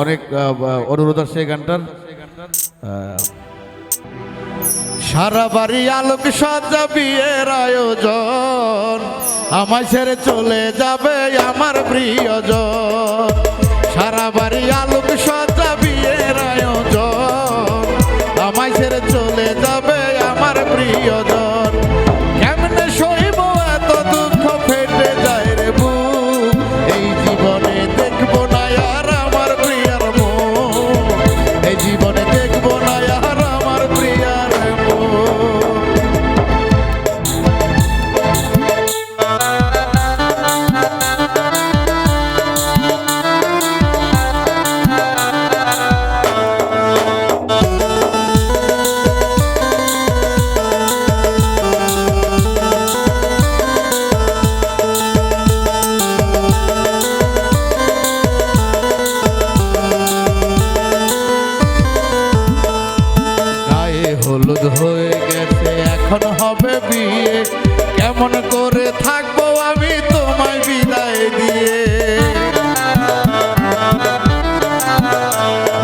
অনেক অনুরোধ আছে গানটার। সারা বাড়ি আলোক সাজা বিয়ের আয়োজন। আমায় ছেড়ে চলে যাবে আমার প্রিয়জন। সারা বাড়ি আলোক সাজা বিয়ের আয়োজন। আমায় ছেড়ে চলে হলুদ হয়ে গেছে, এখন হবে বিয়ে। কেমন করে থাকব আমি তোমায় বিদায় দিয়ে?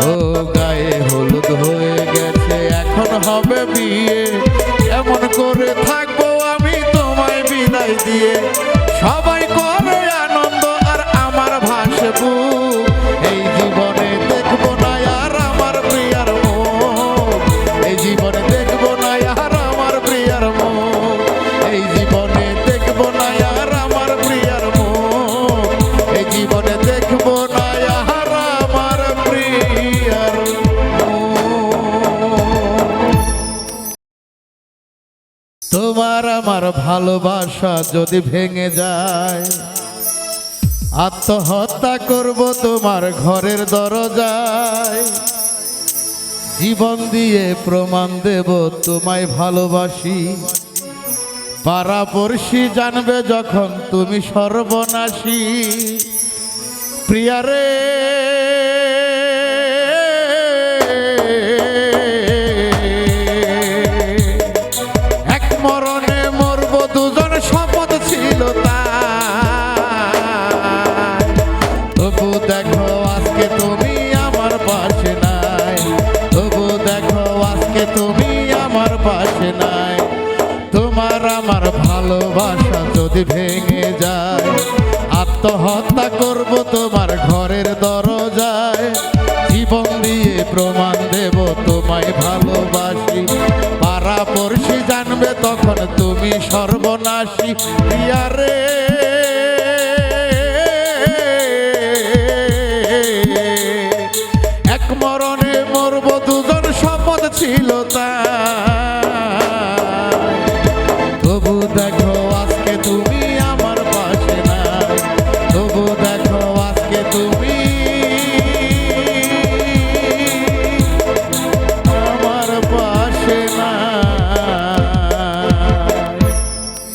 ও গায়ে হলুদ হয়ে গেছে, এখন হবে বিয়ে। কেমন করে থাকব আমি তোমায় বিদায় দিয়ে? সবাই তোমার আমার ভালোবাসা যদি ভেঙে যায়, আত্মহত্যা করব তোমার ঘরের দরজায়। জীবন দিয়ে প্রমাণ দেব তোমায় ভালোবাসি। পাড়াপড়শি জানবে যখন তুমি সর্বনাশী। প্রিয়ারে তোমার আমার ভালোবাসা যদি ভেঙে যায়, আত্মহত্যা করব তোমার ঘরের দরজায়। জীবন দিয়ে প্রমাণ দেব তোমায় ভালোবাসি। পাড়া পড়শি জানবে তখন তুমি সর্বনাশী। প্রিয়ারে এক মরণে মরব দুজন শপথ ছিল তা